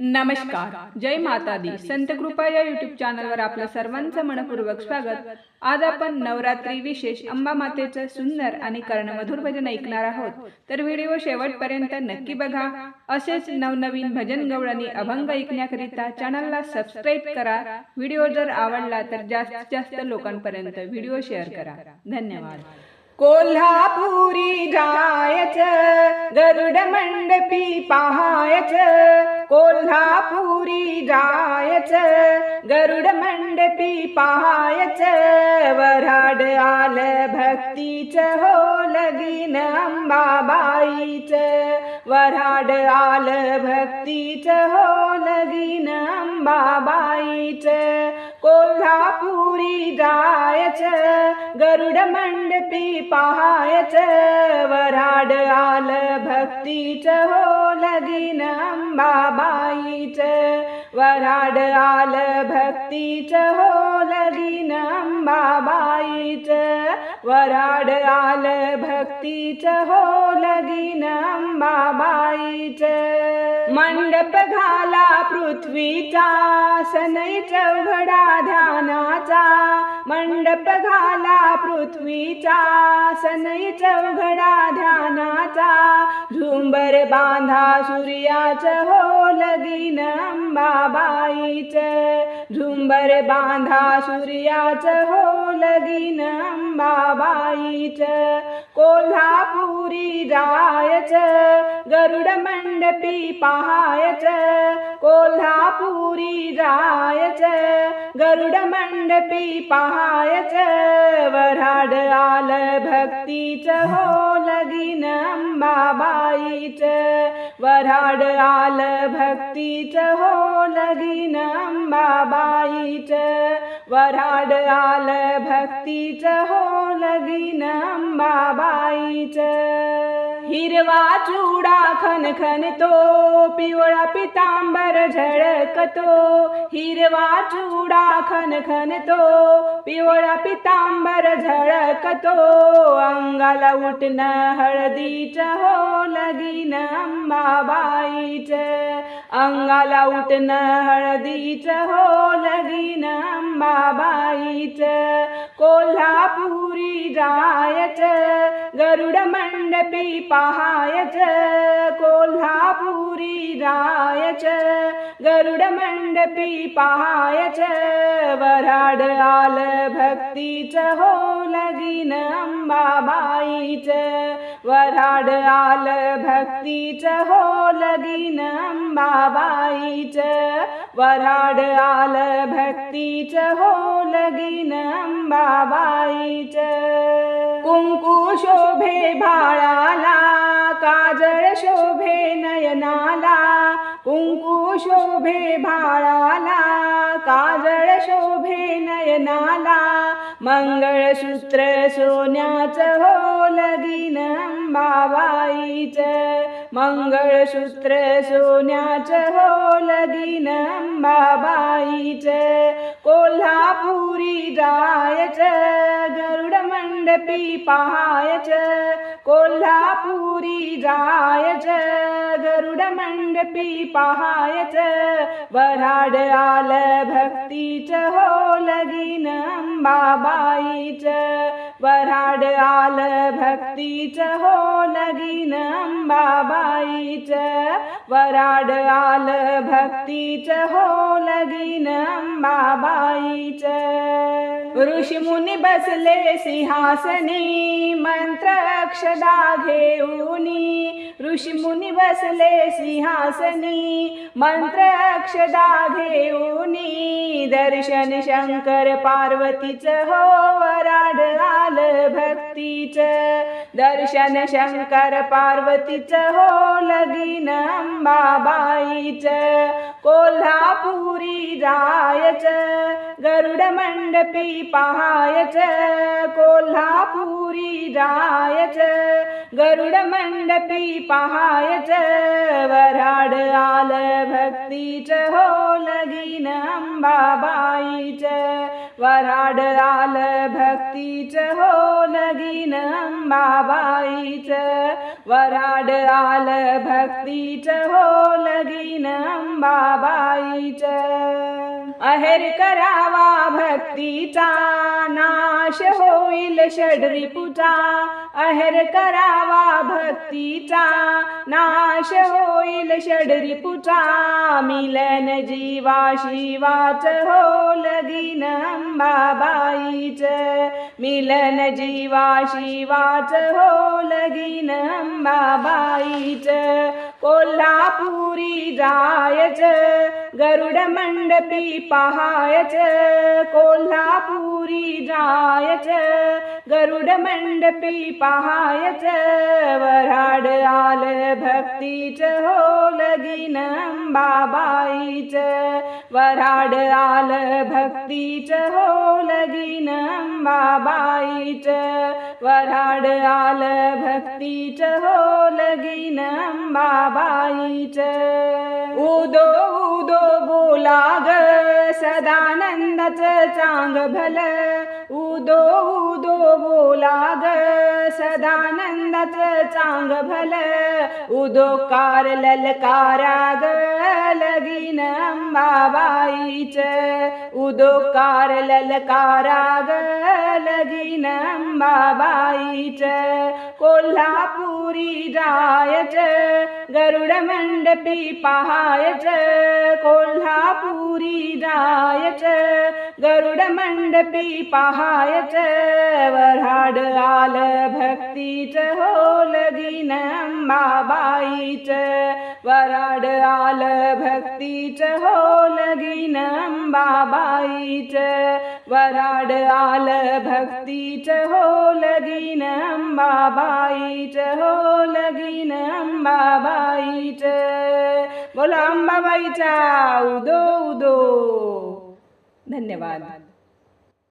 नमस्कार. जय माता दी संत कृपा या युट्यूब चॅनलवर आपलं सर्वांचं मनपूर्वक स्वागत. आज आपण नवरात्री विशेष अंबा मातेचं सुंदर आणि कर्णमधुर भजन ऐकणार आहोत. तर व्हिडिओ शेवटपर्यंत नक्की बघा. असेच नवनवीन भजन गवळणी अभंग ऐकण्याकरिता चॅनलला सबस्क्राईब करा. व्हिडिओ जर आवडला तर जास्तीत जास्त लोकांपर्यंत व्हिडिओ शेअर करा. धन्यवाद. कोल्हापुरी जाय गरुड मंडपी पहायच कोल्हापुरी जायच. गरुड मंडपी पहायच वराड आल भक्तीच हो लगीन अंबाबाईच. वराड आल भक्तीच हो लगीन अंबाबाईच. कोल्हापुरी जायच गरुड मंडपी पाहायच वराड आल भक्तीच हो लगीन अंबाबाईच. वराड आल भक्तीच हो लगीन अंबाबाईच. वराड आल भक्तीच हो लगीन अंबाबाईच. मंडप घाला पृथ्वीचा सनई चौघडा ध्यानाचा. मंडप घाला पृथ्वीचा सनई चौघडा ध्यानाचा. झुंबर बांधा सूर्याच हो लगीन अंबाबाईच. झुंबर बांधा सूर्याच हो लगीन अंबाबाईच. कोल्हापुरी जायच गरुड मंडपी पहायच. कोल्हापुरी जायच मंडपी पहायच वराड आल भक्तीच हो लगीन अंबाबाईच. वराड आल भक्तीच हो लगीन अंबाबाईच. वराड आल भक्तीच हो लगीन अंबाबाईच. हिरवा चूडा खन तो पिवळा पितांबर झळकतो हिरवा चूडा खन तो पिवळा पितांबर झळकतो अंगाला उठणं हळदीच हो लगीन अंबाबाईच. अंगाला उठणं हळदीच हो लगीन अंबाबाईच. कोल्हापुरी जायच गरुड मंडपी पहायच कोल्हापुरी जायच गरुड मंडपी पहायच वराड आल भक्तीच हो लगीन अंबाबाईच. वराड आल भक्तीच हो लगीन अंबाबाईच. वराड आल भक्तीच हो लगीन अंबाबाईच. कुंकू शोभे भाळाला काजळ शोभे नयनाला कुंकू शोभे भाळाला काजळ शोभे मंगळसूत्र सोन्याचं हो लगीन अंबाबाईच. मंगळसूत्र सोन्याचं हो लगीन अंबाबाईच. कोल्हापुरी जायच गरुड मंडपी पहायच. कोल्हापुरी जायच गरुड मंडपी पहायच. वराड आल भक्तीच हो लगीन अंबाबाईच. वराड आल भक्तीच हो लगीन अंबाबाईच वराड आल भक्तीच हो लगीन अंबाबाईच ऋषीमुनी बसले सिंहासनी मंत्र अक्षदा घेऊनी ऋषीमुनी बसले सिंहासनी मंत्र अक्षदा घेऊनी दर्शन शंकर पार्वतीच हो वराड आल भक्तीच दर्शन शंकर पार्वतीच हो लगीन अंबाबाईच. कोल्हापुरी जायच गरुड मंडपी पहायच. कोल्हापुरी जायच. गरुड मंडपी पहायच वराड आल भक्तीच हो लगीन अंबाबाईच. वराड आल भक्तीच हो लगीन अंबाबाईच. वराड आल भक्तीच हो लगीन अंबाबाईच. च अहेर करावा भक्तीचा नाश होईल षडरिपूचा अहेर करावा भक्तीचा. नाश होईल षडरिपूचा मिलन जीवा शिवाच हो लगीन अंबाबाईच. मिलन जीवा शिवाच हो लगीन अंबाबाईच. कोल्हापुरी जायच गरुड मंडपी पहायच. कोल्हापुरी जायच गरुड मंडपी पहायच. वराड आल भक्तीच हो लगीन अंबाबाईच. वराड आल भक्तीच हो लगीन अंबाबाईच. वराड आल भक्तीच हो लगीन बाईचे उदो उदो बोला ग सदानंदाच चांग भल. उदो उदो बोला ग सदानंदाच चांग भल. उदो कार ललकारा ग लगीन अंबाबाईच. उदो कार ललकारा ग लगीन अंबाबाईच. कोल्हापूर गरुड मंडपी पहायच कोल्हापुरी जायच गरुड मंडपी पहायच वराड आल भक्तीच हो लगीन अंबाबाईच वराड आल भक्तीच हो लगीन अंबाबाईच वराड आल भक्तीच हो लगीन अंबाबाईच हो लगीन अंबाबाईच बोला अंबाबाईचा उदो उदो धन्यवाद